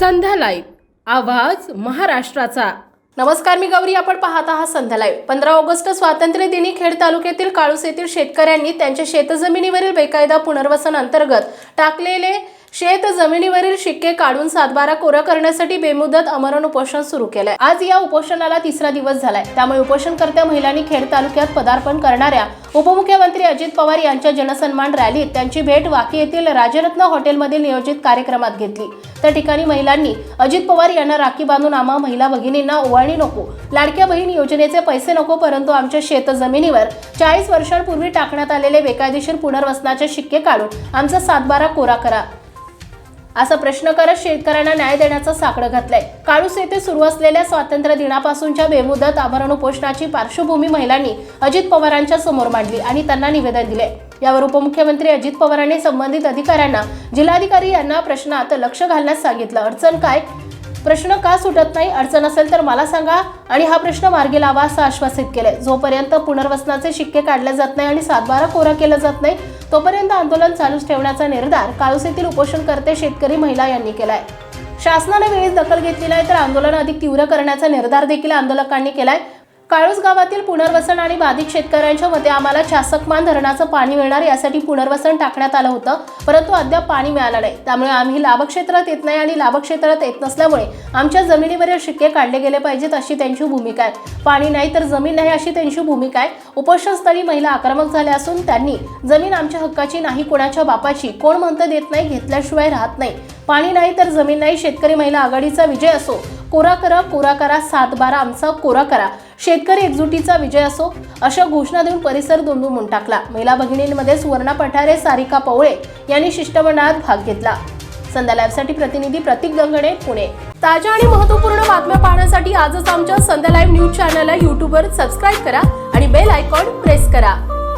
संध्या live आवाज महाराष्ट्राचा. नमस्कार मी गौरी. आपण पाहत आहात संध्या लाईव्ह. पंधरा ऑगस्ट स्वातंत्र्य दिनी खेड तालुक्यातील काळूस येथील शेतकऱ्यांनी त्यांच्या शेतजमिनीवरील बेकायदा पुनर्वसन अंतर्गत टाकलेले शेत जमिनीवरील शिक्के काढून सातबारा कोरा करण्यासाठी बेमुदत अमरण उपोषण सुरू केलंय. आज या उपोषणाला तिसरा दिवस झालाय. त्यामुळे उपोषणकर्त्या महिलांनी खेड तालुक्यात पदार्पण करणाऱ्या उपमुख्यमंत्री अजित पवार यांच्या जनसन्मान रॅलीत त्यांची भेट वाकी येथील राजरत्न हॉटेलमधील नियोजित कार्यक्रमात घेतली. त्या ठिकाणी महिलांनी अजित पवार यांना राखी बांधून आम्हा महिला भगिनींना ओवाळणी नको लाडक्या बहीण योजनेचे पैसे नको परंतु आमच्या शेत जमिनीवर चाळीस वर्षांपूर्वी टाकण्यात आलेले बेकायदेशीर पुनर्वसनाचे शिक्के काढून आमचा सातबारा कोरा करा. असा प्रश्न करत शेतकऱ्यांना न्याय देण्याचा साकडं घातलंय. काळूस येथे सुरू असलेल्या स्वातंत्र्य दिनापासूनच्या बेमुदत आभरण उपोषणाची पार्श्वभूमी महिलांनी अजित पवारांच्या समोर मांडली आणि त्यांना निवेदन दिले. यावर उपमुख्यमंत्री अजित पवारांनी संबंधित अधिकाऱ्यांना जिल्हाधिकारी यांना प्रश्नात लक्ष घालण्यास सांगितलं. अडचण काय? प्रश्न का सुटत नाही अडचण असेल तर मला सांगा. आणि हा प्रश्न मार्गी लावा असं आश्वासित केलंय. जोपर्यंत पुनर्वसनाचे शिक्के काढले जात नाही आणि सातबारा कोरा केला जात नाही तोपर्यंत आंदोलन चालूच ठेवण्याचा निर्धार काळुसेतील उपोषणकर्ते शेतकरी महिला यांनी केलाय. शासनाने वेळीच दखल घेतली नाही तर आंदोलन अधिक तीव्र करण्याचा निर्धार देखील आंदोलकांनी केलाय. काळूस गावातील पुनर्वसन आणि बाधित शेतकऱ्यांच्या मते आम्हाला चासकमान धरणाचं पाणी मिळणार यासाठी पुनर्वसन टाकण्यात आलं होतं. परंतु अद्याप पाणी मिळालं नाही. त्यामुळे आम्ही लाभक्षेत्रात येत नाही आणि लाभक्षेत्रात येत नसल्यामुळे आमच्या जमिनीवरील शिक्के काढले गेले पाहिजेत अशी त्यांची भूमिका आहे. पाणी नाही तर जमीन नाही अशी त्यांची भूमिका आहे. उपोषणस्थळी महिला आक्रमक झाल्या असून त्यांनी जमीन आमच्या हक्काची नाही कोणाच्या बापाची कोण म्हणतं देत नाही घेतल्याशिवाय राहत नाही. पाणी नाही तर जमीन नाही शेतकरी महिला आघाडीचा विजय असो. कोरा करा कोरा करा सात बारा आमचा कोरा करा. शेतकरी एकजुटीचा विजय असो अशा घोषणा देऊन परिसर दोंदून टाकला. महिला भगिनींमध्ये सुवर्णा पठारे सारिका पवळे यांनी शिष्टमंडळात भाग घेतला. संध्या लाईव्हसाठी प्रतिनिधी प्रतीक गंगणे पुणे. ताज्या आणि महत्त्वपूर्ण बातम्या पाहण्यासाठी आजच आमच्या संध्या लाईव्ह न्यूज चॅनलला यूट्यूबवर सबस्क्राईब करा आणि बेल आयकॉन प्रेस करा.